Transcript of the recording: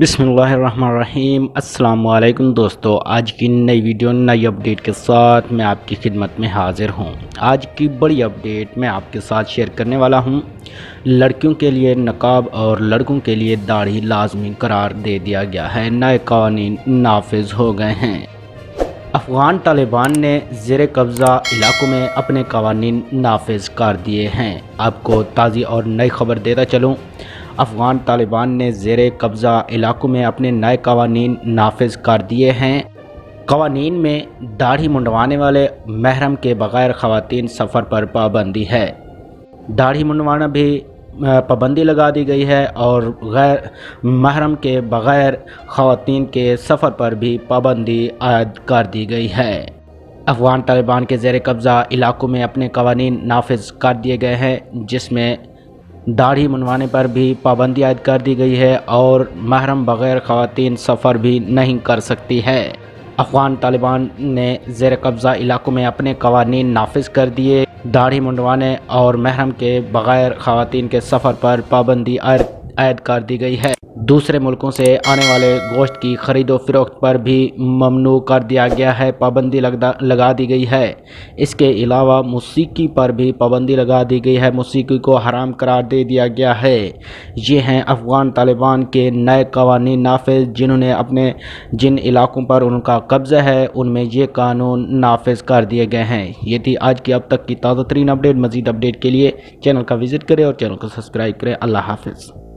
بسم اللہ الرحمن الرحیم۔ السلام علیکم دوستو، آج کی نئی ویڈیو، نئی اپڈیٹ کے ساتھ میں آپ کی خدمت میں حاضر ہوں۔ آج کی بڑی اپڈیٹ میں آپ کے ساتھ شیئر کرنے والا ہوں۔ لڑکیوں کے لیے نقاب اور لڑکوں کے لیے داڑھی لازمی قرار دے دیا گیا ہے۔ نئے قوانین نافذ ہو گئے ہیں۔ افغان طالبان نے زیر قبضہ علاقوں میں اپنے قوانین نافذ کر دیے ہیں۔ آپ کو تازی اور نئی خبر دیتا چلوں۔ افغان طالبان نے زیر قبضہ علاقوں میں اپنے نئے قوانین نافذ کر دیے ہیں۔ قوانین میں داڑھی منڈوانے والے محرم کے بغیر خواتین سفر پر پابندی ہے۔ داڑھی منڈوانا بھی پابندی لگا دی گئی ہے اور غیر محرم کے بغیر خواتین کے سفر پر بھی پابندی عائد کر دی گئی ہے۔ افغان طالبان کے زیر قبضہ علاقوں میں اپنے قوانین نافذ کر دیے گئے ہیں، جس میں داڑھی منوانے پر بھی پابندی عائد کر دی گئی ہے اور محرم بغیر خواتین سفر بھی نہیں کر سکتی ہے۔ افغان طالبان نے زیر قبضہ علاقوں میں اپنے قوانین نافذ کر دیے، داڑھی منڈوانے اور محرم کے بغیر خواتین کے سفر پر پابندی عائد عائد کر دی گئی ہے۔ دوسرے ملکوں سے آنے والے گوشت کی خرید و فروخت پر بھی ممنوع کر دیا گیا ہے، پابندی لگا دی گئی ہے۔ اس کے علاوہ موسیقی پر بھی پابندی لگا دی گئی ہے۔ موسیقی کو حرام قرار دے دیا گیا ہے۔ یہ ہیں افغان طالبان کے نئے قوانین نافذ، جنہوں نے اپنے جن علاقوں پر ان کا قبضہ ہے، ان میں یہ قانون نافذ کر دیے گئے ہیں۔ یہ تھی آج کی اب تک کی تازہ ترین اپڈیٹ۔ مزید اپڈیٹ کے لیے چینل کا وزٹ کریں اور چینل کو سبسکرائب کریں۔ اللہ حافظ۔